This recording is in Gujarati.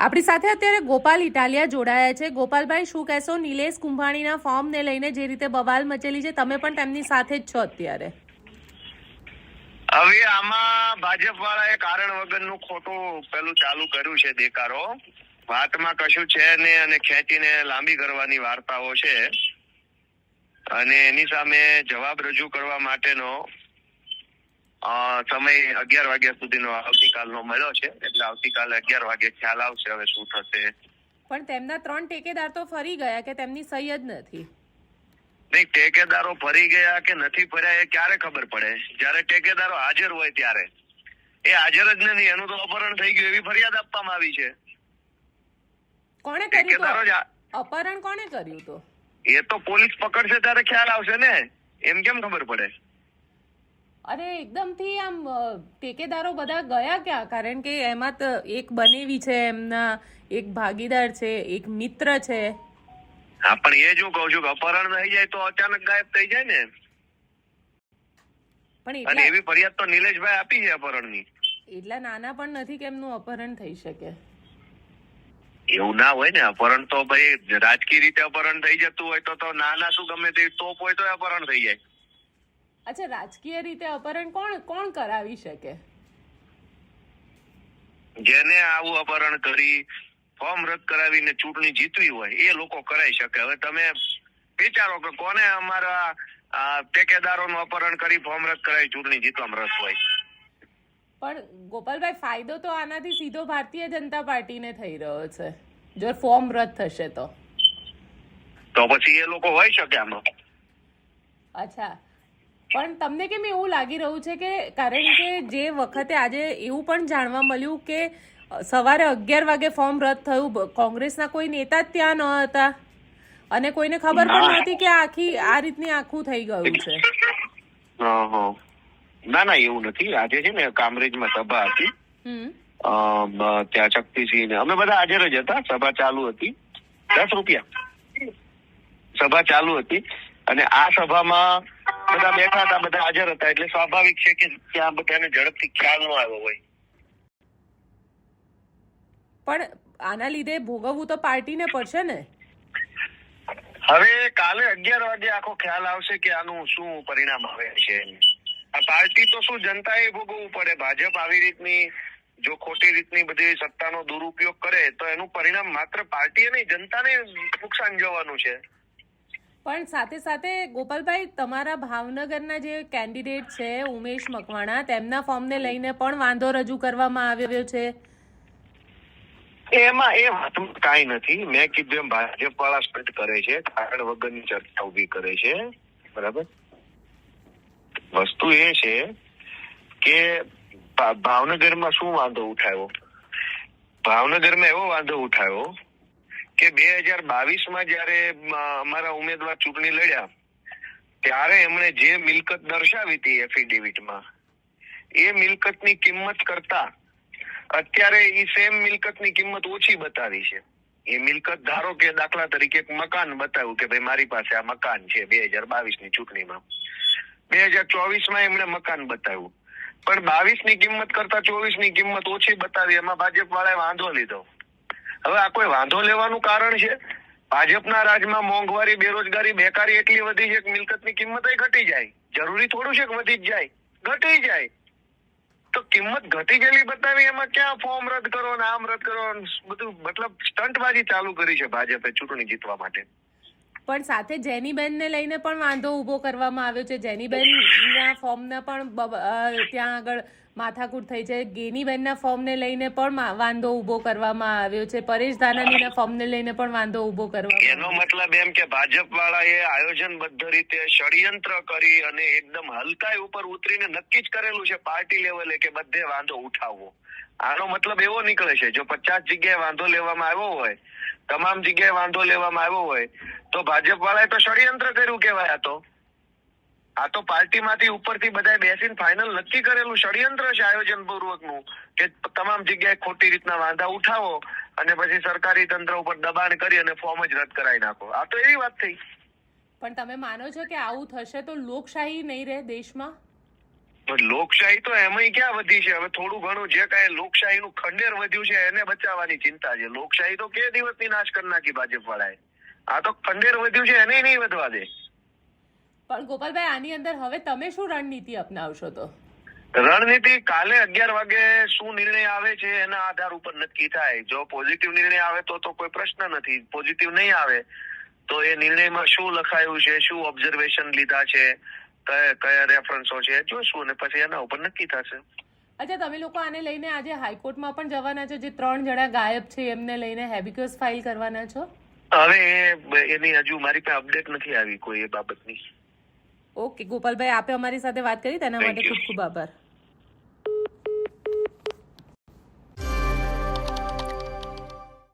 આપણી સાથે અત્યારે ગોપાલ ઇટાલિયા જોડાયા છે. ગોપાલભાઈ, શું કહેશો? નિલેશ કુંભાણીના ફોર્મને લઈને જે રીતે બવાલ મચેલી છે, તમે પણ તેમની સાથે જ છો અત્યારે? હવે આમાં ભાજપ વાળાએ કારણ વગરનું ખોટું પેલું ચાલુ કર્યું છે દેકારો વાતમાં કશું છે ને અને ખેંચીને લાંબી કરવાની વાર્તાઓ છે. અને એની સામે જવાબ રજૂ કરવા માટેનો સમય અગિયાર વાગ્યા સુધીનો આવતીકાલનો મળ્યો છે. એટલે આવતીકાલે અગિયાર વાગે ખ્યાલ આવશે હવે શું થશે. પણ તેમના ત્રણ ટેકેદાર તો ફરી ગયા કે તેમની સહી જ નથી? નહીં ટેકેદારો ફરી ગયા કે નથી ફર્યા એ ક્યારે ખબર પડે? જ્યારે ટેકેદારો હાજર હોય ત્યારે. એ હાજર જ નથી એનું તો અપહરણ થઈ ગયું એવી ફરિયાદ આપવામાં આવી છે. કોણે કર્યું તો? અપહરણ કોણે કર્યું તો? એ તો પોલીસ પકડશે ત્યારે ખ્યાલ આવશે ને. એમ કેમ ખબર પડે? અરે એકદમથી આમ ટેકેદારો બધા ગયા ક્યાં? કારણ કે એમાં તો એક બનેવી છે એમના એક ભાગીદાર છે એક મિત્ર છે. હા પણ એ જો કહું છું કે અપહરણ થઈ જાય તો અચાનક ગાયબ થઈ જાય ને. પણ અને એવી ફરિયાદ તો નિલેશભાઈ આપી છે અપહરણની. એટલા નાના પણ નથી કે એમનું અપહરણ થઈ શકે. એવું ના હોય ને અપહરણ તો ભાઈ રાજકીય રીતે અપહરણ થઈ જતું હોય તો તો નાના શું ગમે તે તોપ હોય તો અપહરણ થઈ જાય. અચ્છા રાજકીય રીતે અપહરણ કોણ કોણ કરાવી શકે? જેને આવું અપહરણ કરી ફોર્મ રદ કરાવીને ચૂંટણી જીતવી હોય એ લોકો કરાઈ શકે. હવે તમે વિચારો કે કોને અમારા ટેકેદારોનું અપહરણ કરી ફોર્મ રદ કરાવી ચૂંટણી જીતવામાં રસ હોય? પણ ગોપાલભાઈ ફાયદો તો આનાથી સીધો ભારતીય જનતા પાર્ટીને થઈ રહ્યો છે. જો ફોર્મ રદ થશે તો. તો પછી એ લોકો હોય શકે આમાં? અચ્છા. પણ તમને કેમ એવું લાગી રહ્યું છે કે કારણ કે જે વખતે આજે એવું પણ જાણવા મળ્યું કે સવારે અગિયાર વાગે ફોર્મ રદ થયું કોંગ્રેસના કોઈ નેતા જ ત્યાં ન હતા? અને કોઈને ખબર પણ નથી કે આખી આ રીતની આખું થઈ ગયું છે. ના ના એવું નથી. આજે છે ને કામરેજમાં સભા હતી. ત્યાં શક્તિસિંહ ને અમે બધા હાજર જ હતા. સભા ચાલુ હતી. દસ રૂપિયા. સભા ચાલુ હતી. અને આ સભામાં બધા બેઠા હતા બધા હાજર હતા. એટલે સ્વાભાવિક છે કે ત્યાં બધાને ઝડપથી ખ્યાલ ન આવ્યો હોય. પણ આના લીધે ભોગવવું તો પાર્ટીને પડશે ને? હવે કાલે અગિયાર વાગે આખો ખ્યાલ આવશે કે આનું શું પરિણામ આવે છે. આ પાર્ટી તો શું જનતાએ ભોગવવું પડે? ભાજપ આવી રીતની જો ખોટી રીતની બધી સત્તાનો દુરુપયોગ કરે તો એનું પરિણામ માત્ર પાર્ટીએ નહીં જનતાને નુકસાન જવાનું છે. પણ સાથે સાથે ગોપાલભાઈ, તમારા ભાવનગરના જે કેન્ડિડેટ છે, ઉમેશ મકવાણા, તેમના ફોર્મને લઈને પણ વાંધો રજૂ કરવામાં આવ્યો છે. એમાં એ વાતમાં કાંઈ નથી. મેં કીધું એમ ભાજપ વાળા સ્પષ્ટ કરે છે, કારણ વગરની ચર્ચા ઊભી કરે છે. બરાબર? વસ્તુ એ છે કે ભાવનગરમાં શું વાંધો ઉઠાયો? ભાવનગરમાં એવો વાંધો ઉઠાયો કે બે હજાર બાવીસમાં જયારે અમ, અમારા ઉમેદવાર ચૂંટણી લડ્યા ત્યારે એમણે જે મિલકત દર્શાવી હતી એફિડેવિટમાં એ મિલકતની કિંમત કરતા અત્યારે એ સેમ મિલકતની કિંમત ઓછી બતાવી છે. એ મિલકત ધારો કે દાખલા તરીકે એક મકાન બતાવ્યું કે ભાઈ મારી પાસે આ મકાન છે બે હજાર બાવીસની ચૂંટણીમાં. બે હજાર ચોવીસમાં એમણે મકાન બતાવ્યું. પણ બાવીસની કિંમત કરતા ચોવીસની કિંમત ઓછી બતાવી એમાં ભાજપ વાળાએ વાંધો લીધો. હવે આ કોઈ વાંધો લેવાનું કારણ છે? ભાજપના રાજમાં મોંઘવારી, બેરોજગારી, બેકારી એટલી વધી છે કે મિલકતની કિંમત ઘટી જાય. જરૂરી થોડું છે કે વધી જ જાય? ઘટી જાય. તો કિંમત ઘટી ગયેલી બતાવી, એમાં ક્યાં ફોર્મ રદ કરો ને આમ રદ કરો બધું મતલબ સ્ટંટબાજી ચાલુ કરી છે ભાજપે ચૂંટણી જીતવા માટે. પણ સાથે જેનીબેનને લઈને પણ વાંધો ઊભો કરવામાં આવ્યો છે. જેનીબેનના ફોર્મને પણ ત્યાં આગળ માથાકૂટ થઈ છે. ગેનીબેનના ફોર્મને લઈને પણ વાંધો ઊભો કરવામાં આવ્યો છે. પરેશ ધાનાણીના ફોર્મને લઈને પણ વાંધો ઊભો કરવામાં એનો મતલબ એમ કે ભાજપ વાળાએ આયોજનબદ્ધ રીતે ષડયંત્ર કરી અને એકદમ હલકાઈ ઉપર ઉતરીને નક્કી જ કરેલું છે પાર્ટી લેવલે કે બધે વાંધો ઉઠાવવો. આનો મતલબ એવો નીકળે છે જો પચાસ જગ્યાએ વાંધો લેવામાં આવ્યો હોય તમામ જગ્યાએ વાંધો લેવામાં આવ્યો હોય, તો ભાજપ વાળાએ તો ષડયંત્ર કર્યું કેવાય આ તો. આ તો પાર્ટીમાંથી ઉપરથી બધા બેસીને ફાઇનલ નક્કી કરેલું ષડયંત્ર છે આયોજન પૂર્વકનું કે તમામ જગ્યાએ ખોટી રીતના વાંધા ઉઠાવો અને પછી સરકારી તંત્ર ઉપર દબાણ કરી અને ફોર્મ જ રદ કરાવી નાખો. આ તો એવી વાત થઈ. પણ તમે માનો છો કે આવું થશે તો લોકશાહી નહીં રહે દેશમાં? પણ લોકશાહી તો એમાં ક્યાં વધી છે? હવે થોડું ઘણું જે કાંઈ લોકશાહીનું ખંડેર વધ્યું છે એને બચાવવાની ચિંતા છે. લોકશાહી તો કે દિવસની નાશ કરી નાખી ભાજપ વાળાએ આ તો ખંડેર વધ્યું છે એને નહીં વધવા દે. પણ ગોપાલભાઈ આની અંદર હવે તમે શું રણનીતિ અપનાવશો તો? રણનીતિ કાલે અગિયાર વાગે શું નિર્ણય આવે છે એના આધાર ઉપર નક્કી થાય. જો પોઝિટિવ નિર્ણય આવે તો તો કોઈ પ્રશ્ન નથી. પોઝિટિવ નહીં આવે તો એ નિર્ણયમાં શું લખાયું છે શું ઓબ્ઝર્વેશન લીધા છે કયા કયા રેફરન્સો છે જોઈશું અને પછી એના ઉપર નક્કી થશે. અચ્છા તમે લોકો આને લઈને આજે હાઈકોર્ટમાં પણ જવાના છો જે ત્રણ જણા ગાયબ છે એમને લઈને હેબિક્યુસ ફાઇલ કરવાના છો? હવે એની હજુ મારી પાસે અપડેટ નથી આવી કોઈ એ બાબતની. ઓકે ગોપાલભાઈ આપે અમારી સાથે વાત કરી તેના માટે. ખૂબ ખૂબ આભાર.